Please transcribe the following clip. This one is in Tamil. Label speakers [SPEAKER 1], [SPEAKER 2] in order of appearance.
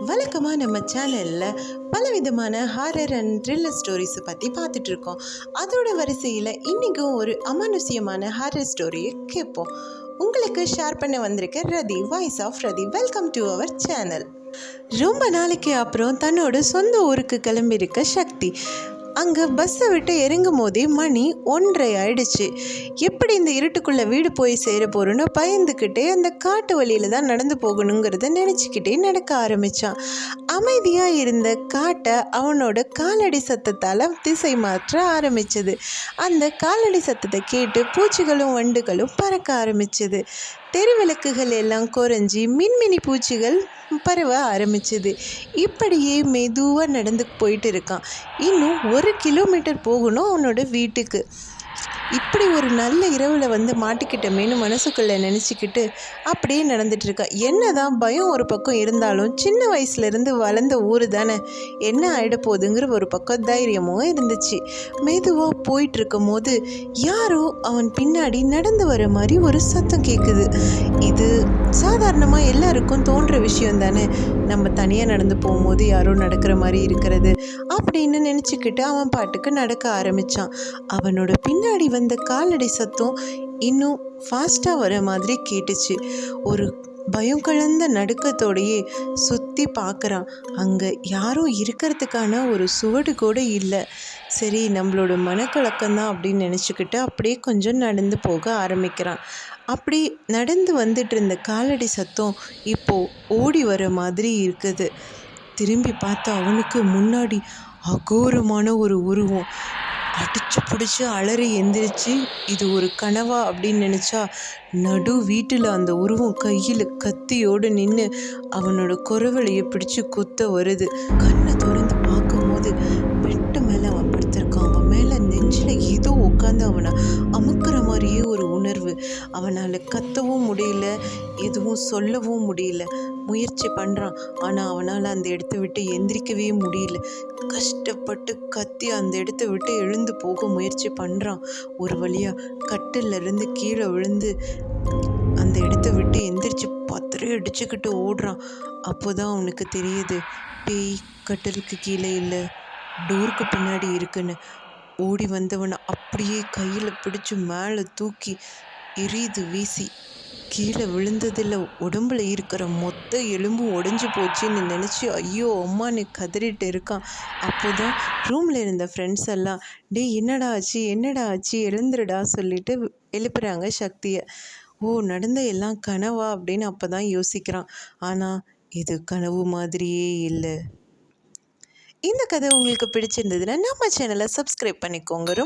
[SPEAKER 1] வழக்கமாக நம்ம சேனலில் பலவிதமான ஹாரர் அண்ட் த்ரில்லர் ஸ்டோரிஸை பற்றி பார்த்துட்ருக்கோம். அதோட வரிசையில் இன்றைக்கும் ஒரு அமானுஷ்யமான ஹாரர் ஸ்டோரியை கேட்போம் உங்களுக்கு ஷேர் பண்ண வந்திருக்க Rathi voice of Rathi welcome to our channel ரொம்ப நாளைக்கு அப்புறம் தன்னோட சொந்த ஊருக்கு கிளம்பியிருக்க சக்தி. அங்கே பஸ்ஸை விட்டு இறங்கும் போதே மணி ஒன்றரை ஆயிடுச்சு. எப்படி இந்த இருட்டுக்குள்ளே வீடு போய் சேர போகிறோன்னு பயந்துக்கிட்டே அந்த காட்டு வழியில் தான் நடந்து போகணுங்கிறத நினச்சிக்கிட்டே நடக்க ஆரம்பித்தான் அமைதியாக இருந்த காட்டை அவனோட காலடி சத்தத்தால் திசை மாற்ற ஆரம்பிச்சது. அந்த காலடி சத்தத்தை கேட்டு பூச்சிகளும் வண்டுகளும் பறக்க ஆரம்பிச்சது. தெருவிளக்குகள் எல்லாம் குறைஞ்சி மின்மினி பூச்சிகள் பரவ ஆரம்பிச்சது. இப்படியே மெதுவாக நடந்து போயிட்டு இருக்கான். இன்னும் ஒரு கிலோமீட்டர் போகணும் அவனோட வீட்டுக்கு. இப்படி ஒரு நல்ல இரவில் வந்து மாட்டிக்கிட்டமேனு மனசுக்குள்ளே நினச்சிக்கிட்டு அப்படியே நடந்துட்டுருக்கா. என்ன என்னதான் பயம் ஒரு பக்கம் இருந்தாலும் சின்ன வயசுலேருந்து வளர்ந்த ஊர் தானே. என்ன ஆகிட போகுதுங்கிற ஒரு பக்கம் தைரியமும் இருந்துச்சு. மெதுவாக போயிட்டுருக்கும் போது யாரோ அவன் பின்னாடி நடந்து வர மாதிரி ஒரு சத்தம் கேட்குது இது சாதாரணமாக எல்லாருக்கும் தோன்ற விஷயம் தானே. நம்ம தனியாக நடந்து போகும்போது யாரோ நடக்கிற மாதிரி இருக்கிறது அப்படின்னு நினச்சிக்கிட்டு அவன் பாட்டுக்கு நடக்க ஆரம்பித்தான் அவனோட பின்னாடி வந்த காலடி சத்தம் இன்னும் ஃபாஸ்ட்டாக வர மாதிரி கேட்டுச்சு. ஒரு பயம் கலந்த நடுக்கத்தோடையே சுற்றி பார்க்குறான் அங்கே யாரும் இருக்கிறதுக்கான ஒரு சுவடு கூட இல்லை. சரி நம்மளோட மனக்கலக்கம்தான் அப்படின்னு நினச்சிக்கிட்டு அப்படியே கொஞ்சம் நடந்து போக ஆரம்பிக்கிறான். அப்படி நடந்து வந்துட்டு இருந்த காலடி சத்தம் இப்போது ஓடி வர மாதிரி இருக்குது. திரும்பி பார்த்தா அவனுக்கு முன்னாடி அகோரமான ஒரு உருவம். அடிச்சு பிடிச்சி அலறி எந்திரிச்சு இது ஒரு கனவா? அப்படின்னு நினச்சா நடு வீட்டில் அந்த உருவம் கையில் கத்தியோடு நின்று அவனோட குரவலையை பிடிச்சு குத்த வருது. கண்ணை திறந்து மாதிரியே ஒரு உணர்வு. அவனால் கத்தவும் முடியல எதுவும் சொல்லவும் முடியல. முயற்சி பண்ணுறான் ஆனால் அவனால் அந்த இடத்த விட்டு எந்திரிக்கவே முடியல. கஷ்டப்பட்டு கத்தி அந்த இடத்த விட்டு எழுந்து போக முயற்சி பண்ணுறான் ஒரு வழியாக கட்டிலிருந்து கீழே விழுந்து அந்த இடத்த விட்டு எந்திரிச்சு பத்திரை அடிச்சுக்கிட்டு ஓடுறான். அப்போ தான் அவனுக்கு தெரியுது பேய் கட்டிலுக்கு கீழே இல்லை டோருக்கு பின்னாடி இருக்குன்னு. ஓடி வந்தவனை அப்படியே கையில் பிடிச்சு மேலே தூக்கி எரியுது வீசி. கீழே விழுந்ததில் உடம்புல இருக்கிற மொத்த எலும்பும் உடஞ்சி போச்சுன்னு நினச்சி ஐயோ அம்மான்னு கதறிட்டு இருக்கான். அப்போ தான் ரூமில் இருந்த ஃப்ரெண்ட்ஸ் எல்லாம் டேய் என்னடா ஆச்சு? என்னடா ஆச்சு? எழுந்துருடா சொல்லிட்டு எழுப்புறாங்க சக்தியை. ஓ நடந்த எல்லாம் கனவா? அப்படின்னு அப்போ தான் யோசிக்கிறான். ஆனால் இது கனவு மாதிரியே இல்லை. இந்த கதை உங்களுக்கு பிடிச்சிருந்ததுன்னா நம்ம சேனலை சப்ஸ்கிரைப் பண்ணிக்கோங்க. ரொம்ப